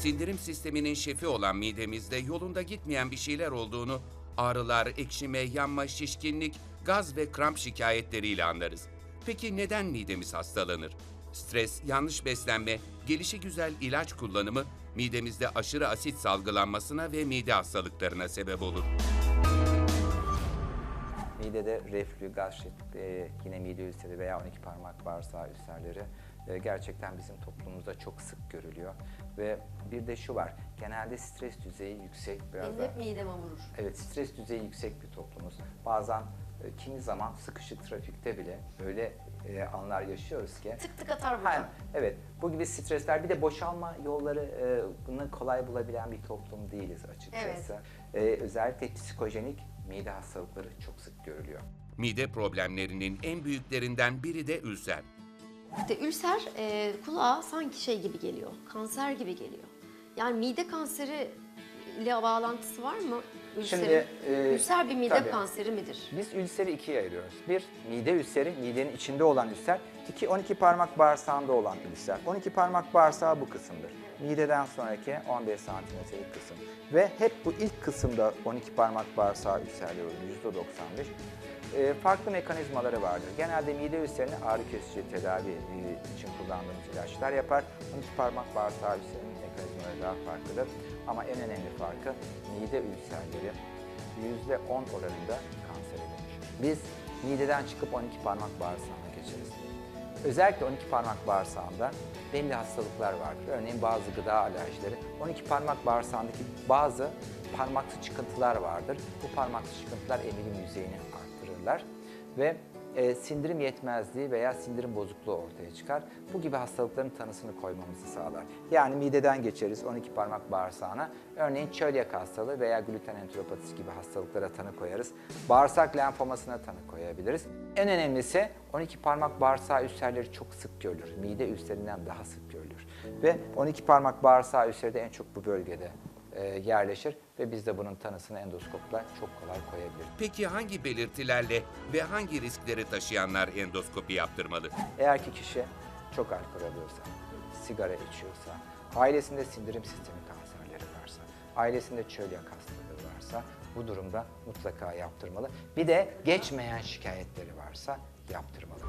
Sindirim sisteminin şefi olan midemizde yolunda gitmeyen bir şeyler olduğunu ağrılar, ekşime, yanma, şişkinlik, gaz ve kramp şikayetleriyle anlarız. Peki neden midemiz hastalanır? Stres, yanlış beslenme, gelişi güzel ilaç kullanımı midemizde aşırı asit salgılanmasına ve mide hastalıklarına sebep olur. Midede reflü, gastrit, e, yine mide ülseri veya 12 parmak bağırsağı ülserleri e, gerçekten bizim toplumumuzda çok sık görülüyor. Ve bir de şu var, genelde stres düzeyi yüksek biraz Benim da... hep mideme vurur. Evet, stres düzeyi yüksek bir toplumuz. Bazen e, kimi zaman sıkışık trafikte bile öyle e, anlar yaşıyoruz ki Tık tık atar Aynen, hocam. evet. Bu gibi stresler bir de boşalma yollarını kolay bulabilen bir toplum değiliz açıkçası. Ee, özellikle psikojenik mide hastalıkları çok sık görülüyor. Mide problemlerinin en büyüklerinden biri de ülser. İşte ülser e, kulağa sanki şey gibi geliyor, kanser gibi geliyor. Yani mide kanseri ile bağlantısı var mı? Ülserin? Şimdi, e, Ülser bir mide tabii. kanseri midir? Biz ülseri ikiye ayırıyoruz. Bir, mide ülseri, midenin içinde olan ülser. İki, 12 parmak bağırsağında olan ülser. 12 parmak bağırsağı bu kısımdır. Mideden sonraki 15 santimetrelik kısım. Ve hep bu ilk kısımda 12 parmak bağırsağı ülserleri oluyor, %95. Ee, farklı mekanizmaları vardır. Genelde mide ülserini ağrı kesici tedavi için kullandığımız ilaçlar yapar. 12 parmak bağırsağı ülserinin mekanizmaları daha farklıdır. Ama en önemli farkı mide ülserleri %10 oranında kansere dönüşür. Biz mideden çıkıp 12 parmak bağırsağına geçeriz. Özellikle 12 parmak bağırsağında belli hastalıklar vardır. Örneğin bazı gıda alerjileri. 12 parmak bağırsağındaki bazı parmaklı çıkıntılar vardır. Bu parmaklı çıkıntılar emilim yüzeyini arttırırlar ve e, sindirim yetmezliği veya sindirim bozukluğu ortaya çıkar. Bu gibi hastalıkların tanısını koymamızı sağlar. Yani mideden geçeriz 12 parmak bağırsağına. Örneğin çölyak hastalığı veya gluten enteropatisi gibi hastalıklara tanı koyarız. Bağırsak lenfomasına tanı koyabiliriz. En önemlisi 12 parmak bağırsağı ülserleri çok sık görülür. Mide ülserinden daha sık görülür. Ve 12 parmak bağırsağı ülseri de en çok bu bölgede e, yerleşir ve biz de bunun tanısını endoskopla çok kolay koyabiliriz. Peki hangi belirtilerle ve hangi riskleri taşıyanlar endoskopi yaptırmalı? Eğer ki kişi çok alkol alıyorsa, sigara içiyorsa, ailesinde sindirim sistemi kanserleri varsa, ailesinde çölyak hastalığı varsa bu durumda mutlaka yaptırmalı. Bir de geçmeyen şikayetleri varsa yaptırmalı.